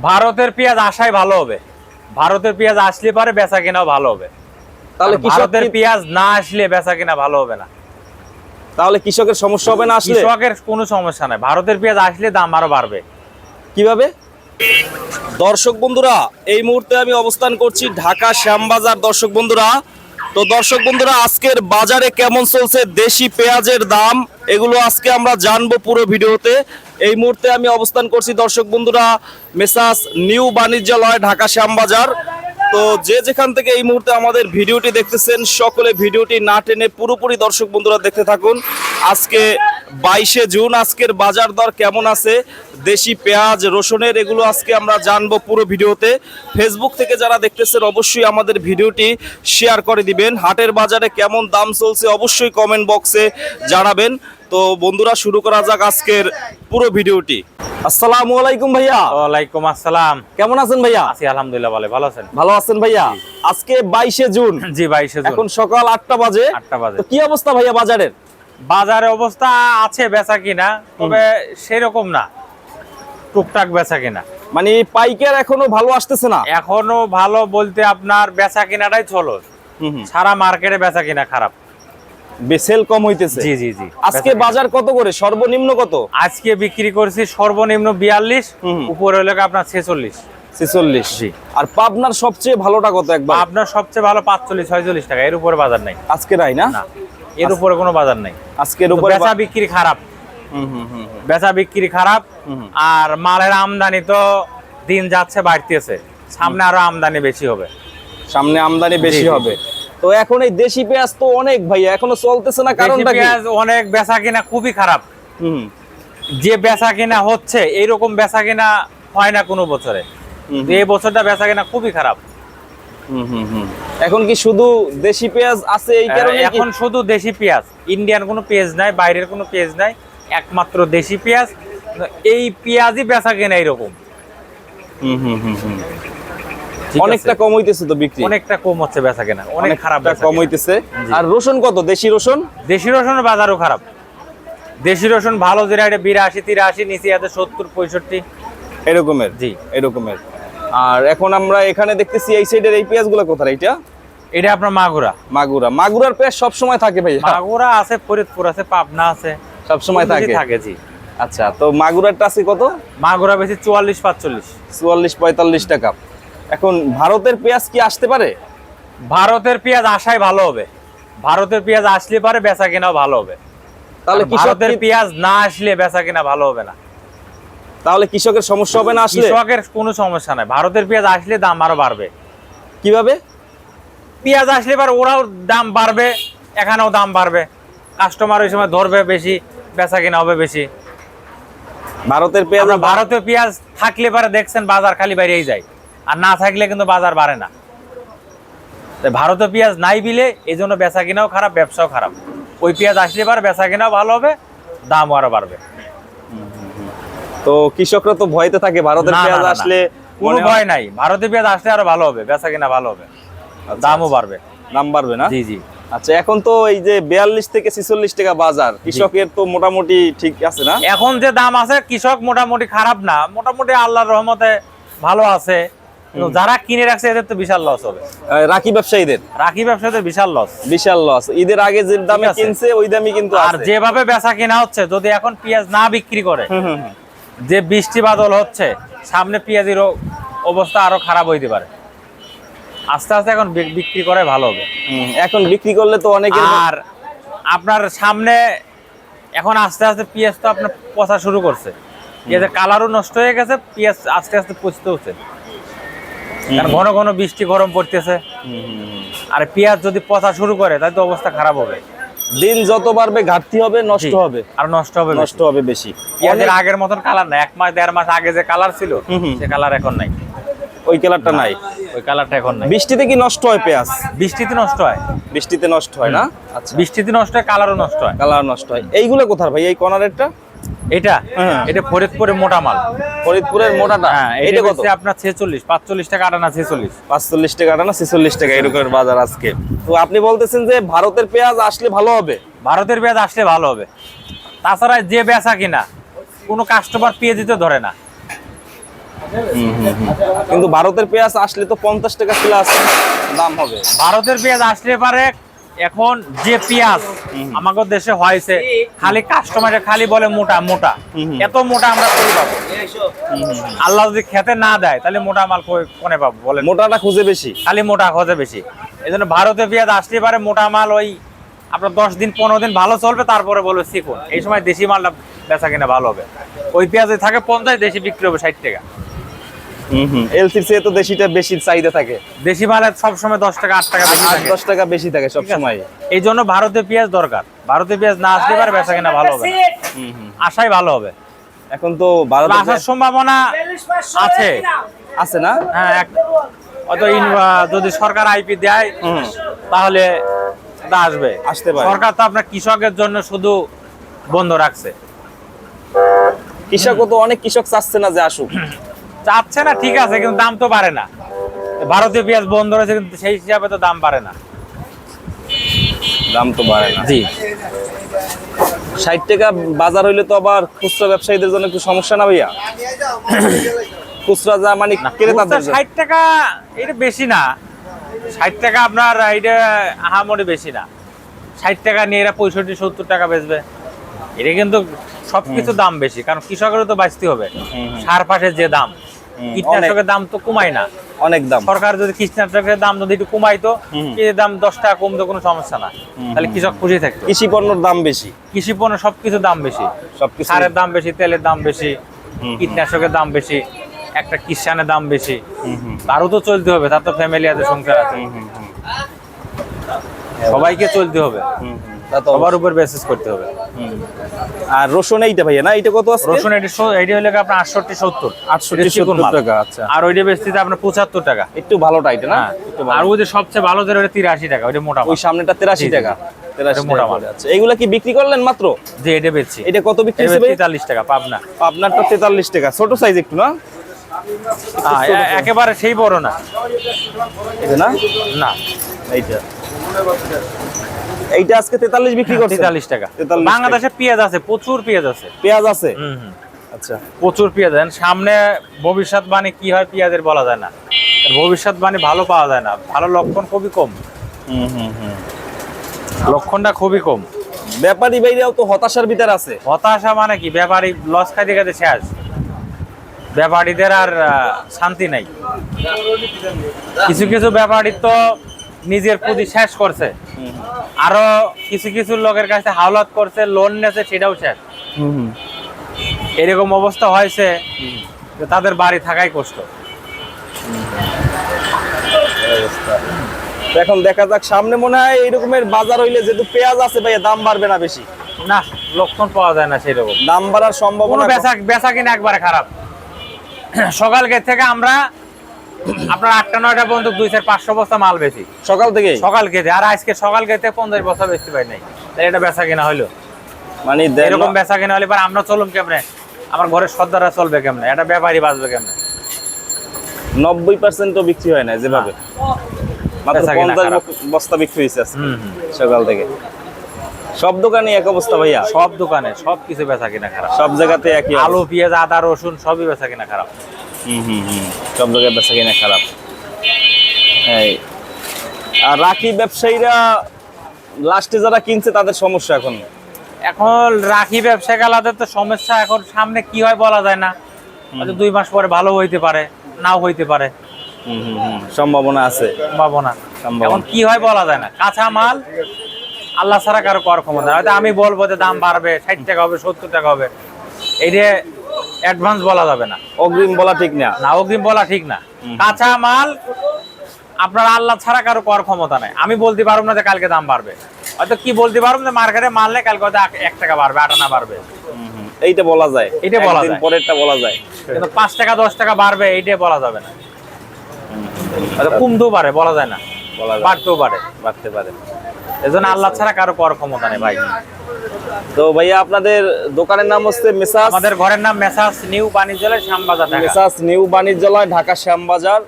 ভারতের পেঁয়াজ আসাই ভালো হবে। ভারতের পেঁয়াজ আসলে পারে বেচা কেনাও ভালো হবে। তাহলে আর কৃষক ভারতের কি- পেঁয়াজ না আসলে বেচা কেনা ভালো হবে না। তাহলে কৃষকের সমস্যা হবে না আসলে? কৃষকের কোনো সমস্যা নাই। ভারতের পেঁয়াজ আসলে দাম আরও বাড়বে। কীভাবে? দর্শক বন্ধুরা এই মুহূর্তে আমি অবস্থান করছি ঢাকা শ্যামবাজার। দর্শক বন্ধুরা তো দর্শক বন্ধুরা আজকের বাজারে কেমন চলছে? দেশি পেঁয়াজের দাম এগুলো আজকে আমরা জানব পুরো ভিডিওতে। এই মুহূর্তে আমি অবস্থান করছি, দর্শক বন্ধুরা, মেসাস নিউ বাণিজ্যালয়, ঢাকা শ্যামবাজার। তো যে যেখান থেকে এই মুহূর্তে আমাদের ভিডিওটি দেখতেছেন, সকলে ভিডিওটি না টেনে পুরোপুরি দর্শক বন্ধুরা দেখতে থাকুন। আজকে বাইশে জুন, আজকের বাজার দর কেমন আছে? দেশি পেঁয়াজ, রসুনের এগুলো আজকে আমরা জানব পুরো ভিডিওতে। ফেসবুক থেকে যারা দেখতেছেন, অবশ্যই আমাদের ভিডিওটি শেয়ার করে দিবেন। হাটের বাজারে কেমন দাম চলছে, অবশ্যই কমেন্ট বক্সে জানাবেন। তো বন্ধুরা শুরু করা যাক আজকের পুরো ভিডিওটি। আসসালামু আলাইকুম ভাইয়া। ওয়ালাইকুম আসসালাম। কেমন আছেন ভাইয়া? আছি আলহামদুলিল্লাহ ভালো ভালো আছেন? ভালো আছেন ভাইয়া? আজকে বাইশে জুন। জি বাইশে জুন। এখন সকাল আটটা বাজে। আটটা বাজে। কি অবস্থা ভাইয়া বাজারের? বাজারে অবস্থা আছে বেচা কিনা তবে সেরকম না। টুকটাক বেচা কিনা। মানে পাইকার এখনও ভালো আসতেছে না? এখনও ভালো বলতে আপনার বেচা কিনাটাই চলো সারা মার্কেটে বেচা কিনা খারাপ। বেসেল কম হইতেছে। জি জি জি। আজকে বাজার কত করে? সর্বনিম্ন কত? আজকে বিক্রি করছি সর্বনিম্ন বিয়াল্লিশ। উপরে হলো আপনার ছেচল্লিশ। ছেচল্লিশ। জি। আর পাবনার সবচেয়ে ভালোটা কত একবার? আপনার সবচেয়ে ভালো পাঁচচল্লিশ ছয়চল্লিশ টাকা এর উপরে বাজার নাই। আজকে নাই না? এর উপরে কোনো বাজার নাই। আজকের উপরে বেচা বিক্রি খারাপ। বেচা বিক্রি খারাপ। আর মালের আমদানি তো দিন যাচ্ছে বাড়তেছে। সামনে আরও আমদানি বেশি হবে। সামনে আমদানি বেশি। হবে। তো এখন এই দেশি পেঁয়াজ তো অনেক ভাইয়া এখনও চলতেছে না কারণটা পেঁয়াজ অনেক বেচা কিনা খুবই খারাপ। হুম, যে বেচা কিনা হচ্ছে এইরকম বেচা কিনা হয় না কোনো বছরে। এই বছরটা বেচা কিনা খুবই খারাপ। হুম, হুম, হুম। এখন কি শুধু দেশি পেঁয়াজ আছে এই কারণে এখন শুধু দেশি পেঁয়াজ। ইন্ডিয়ান কোনো পেঁয়াজ নাই বাইরের কোনো পেঁয়াজ নাই একমাত্র দেশি পেঁয়াজ। এই পেঁয়াজই বেচা কিনা এইরকম। হুম, হুম, হুম, হুম। অনেকটা কম হইতেছে তো বিক্রি? অনেকটা কম হচ্ছে বেচা কেনা অনেক খারাপ কম হইতেছে। আর রসুন কত? দেশি রসুন? দেশি রসুনের বাজারও খারাপ। দেশি রসুন ভালো যেটা এটা বিরাশি তিরাশি নিচে আছে সত্তর পঁয়ষট্টি। এরকমের? জি। এরকমের। আর এখন আমরা এখানে দেখতেছি এই সাইডের এই পেঁয়াজগুলো কোথায় এটা এটা আপনার মাগুরা। মাগুরা। মাগুরার পেঁয়াজ সব সময় থাকে ভাই মাগুরা আছে ফরিদপুর আছে পাবনা আছে। সব সময় থাকে? থাকে জি। আচ্ছা তো মাগুরারটা আছে কত? মাগুরা বেশি চুয়াল্লিশ পাঁচচল্লিশ। চুয়াল্লিশ পঁয়তাল্লিশ টাকা। এখন ভারতের পেঁয়াজ কি আসতে পারে? ভারতের পেঁয়াজ আসাই ভালো হবে। ভারতের পেঁয়াজ আসলে পারে বেচা কেনাও ভালো হবে। তাহলে ভারতের পেঁয়াজ না আসলে বেচা কেনা ভালো হবে না। তাহলে কৃষকের সমস্যা হবে না আসলে? কৃষকের কোনো সমস্যা নাই। ভারতের পেঁয়াজ আসলে দাম আরও বাড়বে। কীভাবে? পেঁয়াজ আসলে এবার ওরাও দাম বাড়বে এখানেও দাম বাড়বে। কাস্টমার ওই সময় ধরবে বেশি বেচা কেনা হবে বেশি। ভারতের পেঁয়াজ ভারতের পেঁয়াজ থাকলে পরে দেখছেন বাজার খালি বাইরেই যায়। আর না থাকলে কিন্তু বাজার বাড়ে না। তাই ভারতীয় পেঁয়াজ নাই বিলে এই জন্য বেচা কেনাও খারাপ ব্যবসাও খারাপ। ওই পেঁয়াজ আসলে পরে বেচা কেনাও ভালো হবে দামও আরও বাড়বে। তো কৃষকরা তো ভয়তে থাকে ভারতের না, পেঁয়াজ। আসলে কোনো ভয় নাই। ভারতীয় পেঁয়াজ আসলে আরও ভালো হবে বেচা কেনা ভালো হবে। আচ্ছা, দামও আচ্ছা। বাড়বে। দাম বাড়বে না? জি জি। আচ্ছা এখন তো এই যে বিয়াল্লিশ থেকে ছিচল্লিশ টাকা বাজার কৃষকের তো মোটামুটি ঠিক আছে না? এখন যে দাম আছে কৃষক মোটামুটি খারাপ না। মোটামুটি আল্লাহর রহমতে ভালো আছে। যারা কিনে রাখছে এদের তো বিশাল লস হবে। রাখি ব্যবসায়ীদের? রাখি ব্যবসাতে বিশাল লস বিশাল লস ঈদের আগে যে দামে কিনছে ওই দামই কিন্তু আর যেভাবে বেচা কেনা হচ্ছে যদি এখন পেঁয়াজ না বিক্রি করে। যে বৃষ্টি বাদল হচ্ছে সামনে পেঁয়াজের অবস্থা আরও খারাপ হইতে পারে। আস্তে আস্তে এখন বিক্রি করাই ভালো হবে। এখন বিক্রি করলে তো অনেকে আর আপনার সামনে এখন আস্তে আস্তে পেঁয়াজ তো আপনার পচা শুরু করছে। পেঁয়াজের কালারও নষ্ট হয়ে গেছে পেঁয়াজ আস্তে আস্তে পচতে হচ্ছে। কারণ ঘন ঘন বৃষ্টি গরম পড়তেছে। আর পেঁয়াজ যদি পচা শুরু করে তাহলে তো অবস্থা খারাপ হবে। দিন যত বাড়বে ঘাটতি হবে নষ্ট হবে। আর নষ্ট হবে নষ্ট হবে বেশি। পেঁয়াজের আগের মতন কালার নাই। এক মাস দেড় মাস আগে যে কালার ছিল। সে কালার এখন নাই। ওই কালারটা নাই। ওই কালারটা এখন নাই। বৃষ্টিতে কি নষ্ট হয় পেঁয়াজ? বৃষ্টিতে নষ্ট হয়। বৃষ্টিতে নষ্ট হয় না? আচ্ছা। বৃষ্টিতে নষ্ট হয় কালারও নষ্ট হয়। কালার নষ্ট হয়। এইগুলো কোথার ভাই? এই কর্নারেরটা এটা? হ্যাঁ। এটা ফরিদপুরের মোটা মাল। ফরিদপুরের মোটাটা? হ্যাঁ এটা কত হচ্ছে আপনার ছেচল্লিশ পাঁচচল্লিশ টাকা আটানা ছেচল্লিশ। পাঁচচল্লিশ টাকা না ছেচল্লিশ টাকা এরকম বাজার আজকে। তো আপনি বলতেছেন যে ভারতের পেঁয়াজ আসলে ভালো হবে? ভারতের পেঁয়াজ আসলে ভালো হবে। তাছাড়া যে বেচা কিনা কোনো কাস্টমার পেঁয়াজ দিতে ধরে না। কিন্তু ভারতের পেঁয়াজ আসলে তো পঞ্চাশ টাকা প্লাস দাম হবে। ভারতের পেঁয়াজ আসলে পারে এখন যে পেঁয়াজ আমাদের দেশে হয়েছে খালি কাস্টমারে খালি বলে মোটা মোটা। এত মোটা আমরা কই পাবো? আল্লাহ যদি খেতে না দেয় তাহলে মোটা মাল কই- কোনে পাবো বলেন? মোটাটা খুঁজে বেশি। খালি মোটা খরচে বেশি। এই জন্য ভারতে পেঁয়াজ আসতে পারে মোটা মাল ওই আপনার দশ দিন পনেরো দিন ভালো চলবে তারপরে বলবে শিখুন। এই সময় দেশি মালটা বেচা কিনা ভালো হবে। ওই পেঁয়াজে থাকে পঞ্চাশ দেশি বিক্রি হবে ষাট টাকা। এলসির চেয়ে তো দেশিটা বেশি চাহিদা থাকে। দেশি মালের সবসময় দশ টাকা আট টাকা বেশি থাকে। দশ টাকা বেশি থাকে সব সময় এই জন্য ভারতে পেঁয়াজ দরকার। ভারতে পেঁয়াজ না আসতে পারে বেচা কিনা ভালো হবে। আশাই ভালো হবে। এখন তো ভারত আসার সম্ভাবনা আছে। আছে না? হ্যাঁ ইন- যদি সরকার আইপি দেয়। তাহলে আসবে। আসতে পারে। সরকার তো আপনার কৃষকের জন্য শুধু বন্ধ রাখছে। কৃষকও তো অনেক কৃষক চাচ্ছে না যে আসুক। চাচ্ছে না ঠিক আছে কিন্তু দাম তো বাড়ে না। ভারতীয় পেঁয়াজ বন্ধ রয়েছে কিন্তু সেই হিসাবে তো দাম বাড়ে না। দাম তো বাড়ে না। জি। ষাট টাকা বাজার হইলে তো আবার খুচরা ব্যবসায়ীদের জন্য একটু সমস্যা না ভাইয়া? খুচরা যা মানে ক্রেতাদের ষাট টাকা এটা বেশি না। ষাট টাকা আপনার এটা আহামরি বেশি না। ষাট টাকা নিয়ে এরা পঁয়ষট্টি সত্তর টাকা বেচবে। এটা কিন্তু সবকিছু দাম বেশি কারণ কৃষকেরও তো বাঁচতে হবে। সার পাশের যে দাম। কীটনাশকের দাম তো কমায় না। অনেক দাম। সরকার যদি কীটনাশকের দাম যদি একটু কমাইতো। এর দাম দশ টাকা কমতো কোনো সমস্যা না। তাহলে কৃষক খুশি থাকতো। কৃষি পণ্যর দাম বেশি। কৃষি পণ্য সবকিছু দাম বেশি। সবকিছু সারের দাম বেশি তেলের দাম বেশি কীটনাশকের দাম বেশি একটা কিষানের দাম বেশি। তারও তো চলতে হবে তার তো ফ্যামিলি আছে সংসার আছে। সবাইকে চলতে হবে। সবার উপর বেসিস করতে হবে। আর রসুন এইটা ভাইয়া না এইটা কত আছে রসুন এটি এটি হলে আপনার আটষট্টি সত্তর। আটষট্টি মাল। টাকা আচ্ছা। আর ওইটা বেচতে আপনার পঁচাত্তর টাকা। একটু ভালোটা এটা না? হ্যাঁ। আর। ওই যে সবচেয়ে ভালো যে ওটা তিরাশি টাকা ওইটা মোটা ওই। সামনেটা তেরাশি টাকা। তেরাশি মোটা টাকা মাল। আচ্ছা এইগুলা কি বিক্রি করলেন মাত্র? যে এটা বেচছি। এটা কত বিক্রি তেতাল্লিশ টাকা পাবনা। তেতাল্লিশ টাকা। ছোট সাইজ একটু না? হ্যাঁ, একেবারে সেই বড় না। না? না। এইটা। এইটা আজকে তেতাল্লিশ বিক্রি করছে? তেতাল্লিশ টাকা। 43 বাংলাদেশে পেঁয়াজ আছে প্রচুর পেঁয়াজ আছে। পেঁয়াজ আছে? হুম আচ্ছা। প্রচুর পেঁয়াজ দেন। সামনে ভবিষ্যৎবাণী কি হয় পেঁয়াজের বলা যায় না। ভবিষ্যৎবাণী ভালো পাওয়া যায় না। ভালো লক্ষণ খুবই কম। হুম হুম হুম। লক্ষণটা খুবই কম। ব্যাপারী ভাইরাও তো হতাশার ভিতর আছে। হতাশা মানে কি? ব্যাপারী লস খাইতে খাইতে শেষ। ব্যাপারীদের আর শান্তি নাই। কিছু কিছু ব্যাপারী তো নিজের পুঁজি শেষ করছে। আরও কিছু কিছু লোকের কাছে হাওলাত করছে লোন নেছে সেটাও শেষ। এরকম অবস্থা হয়েছে যে তাদের বাড়ি থাকাই কষ্ট। এখন দেখা যাক সামনে মনে হয় এইরকমের বাজার হইলে যেহেতু পেঁয়াজ আছে ভাইয়া দাম বাড়বে না বেশি? না লক্ষণ পাওয়া যায় না সেই রকম দাম বাড়ার কোনো সম্ভাবনা বেচা বেচা কিনা একবারে খারাপ। সকালকে থেকে আমরা আপনার আটটা নয়টা পর্যন্ত দুই চার পাঁচশো বস্তা মাল বেশি। সকাল থেকে? সকাল খেতে আর আজকে সকাল খেতে পঞ্চাশ বস্তা নাই। এটা বেচা কিনা হইল। মানে এরকম বেচা কিনা হলে এবার আমরা চলুন কেমনে? আমার ঘরের চলবে কেমনে? এটা ব্যাপারই বাঁচবে কেমনে? নব্বই পার্সেন্টও বিক্রি হয় না যেভাবে। মাত্র পঞ্চাশ বস্তা বিক্রি হয়েছে সকাল থেকে। সব দোকানে এক অবস্থা ভাইয়া? সব দোকানে সব কিছু বেচা কিনা খারাপ। সব জায়গাতে একই আলু পেঁয়াজ আদা রসুন সবই বেচা কিনা খারাপ। হুম হুম হুম। সব বেচা কিনা খারাপ। এই আর রাখি ব্যবসায়ীরা লাস্টে যারা কিনছে তাদের সমস্যা এখন। এখন রাখি ব্যবসা গেলাদের তো সমস্যা এখন সামনে কি হয় বলা যায় না। হয়তো দুই মাস পরে ভালো হইতে পারে নাও হইতে পারে। সম্ভাবনা আছে। সম্ভাবনা। এখন কি হয় বলা যায় না। কাঁচা মাল আল্লাহ ছাড়া কারও কর ক্ষমতা। হয়তো আমি বলব যে দাম বাড়বে ষাট টাকা হবে সত্তর টাকা হবে। এইটা অ্যাডভান্স বলা যাবে না। অগ্রিম বলা ঠিক না। না অগ্রিম বলা ঠিক না। কাঁচা মাল আপনার আল্লাহ ছাড়া কারও কর ক্ষমতা নাই। আমি বলতে পারব না যে কালকে দাম বাড়বে। হয়তো কি বলতে পারব যে মার্কেটে মাল নেই কালকে হয়তো এক- টাকা বাড়বে আটানা বাড়বে। হুম হুম। এইটা বলা যায়। এইটা বলা যায়। পরেরটা বলা যায়। কিন্তু পাঁচ টাকা দশ টাকা বাড়বে এইটাই বলা যাবে না। হয়তো কমতেও পারে বলা যায় না। বাড়তেও পারে। বাড়তে পারে। এজন্য আল্লাহ ছাড়া কারও কর ক্ষমতা নেই ভাই। তো ভাইয়া আপনাদের দোকানের নাম হচ্ছে মেসাস আমাদের ঘরের নাম Messrs new Banijyalaya Shyambazar Messrs new Banijyalaya Dhaka Shyambazar.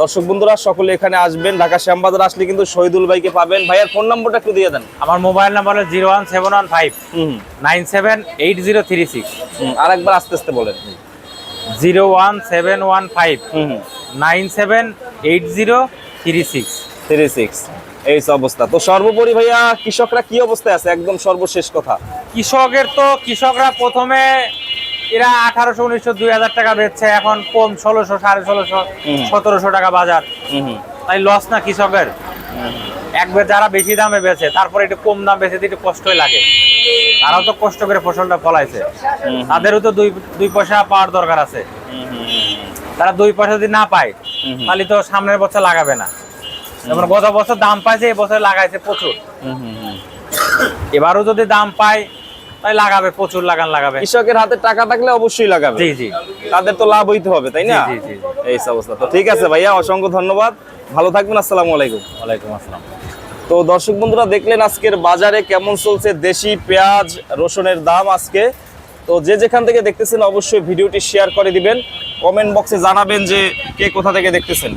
দর্শক বন্ধুরা সকলে এখানে আসবেন। ঢাকা শ্যামবাজার আসলে কিন্তু শহীদুল ভাইকে পাবেন। ভাইয়ার ফোন নম্বরটা একটু দিয়ে দেন। আমার মোবাইল নাম্বার হলো zero one seven one five nine seven eight zero three six. হুম, আরেকবার আস্তে আস্তে বলেন। Zero one seven one five nine seven eight zero three six. Three six. এই অবস্থা। তো সর্বোপরি ভাইয়া কৃষকরা কি অবস্থায় আছে? একদম সর্বশেষ কথা। কৃষকের তো কৃষকরা প্রথমে এরা আঠারোশো উনিশশো দুই হাজার টাকা বেচছে এখন কম ষোলোশো সাড়ে ষোলোশো সতেরোশো টাকা বাজার। তাই লস না কৃষকের? একবার যারা বেশি দামে বেছে তারপরে একটু কম দাম বেচে একটু কষ্টই লাগে। তারাও তো কষ্ট করে ফসলটা ফলাইছে। তাদেরও তো দুই দুই পয়সা পাওয়ার দরকার আছে। তারা দুই পয়সা যদি না পায়। তাহলে তো সামনের বছর লাগাবে না। যেমন গত বছর দাম পাইছে এই বছর লাগাইছে প্রচুর। হুম হুম হুম। এবারও যদি দাম পায় তাই লাগাবে প্রচুর লাগান লাগাবে। কৃষকের হাতে টাকা থাকলে অবশ্যই লাগাবে। জি জি। তাদের তো লাভ হইতে হবে তাই না। এই অবস্থা। তো ঠিক আছে ভাইয়া অসংখ্য ধন্যবাদ। ভালো থাকবেন আসসালামু আলাইকুম। ওয়ালাইকুম আসসালাম। তো দর্শক বন্ধুরা দেখলেন আজকের বাজারে কেমন চলছে দেশি পেঁয়াজ রসুনের দাম আজকে। তো যে যেখান থেকে দেখতেছেন অবশ্যই ভিডিওটি শেয়ার করে দিবেন। কমেন্ট বক্সে জানাবেন যে কে কোথা থেকে দেখতেছেন।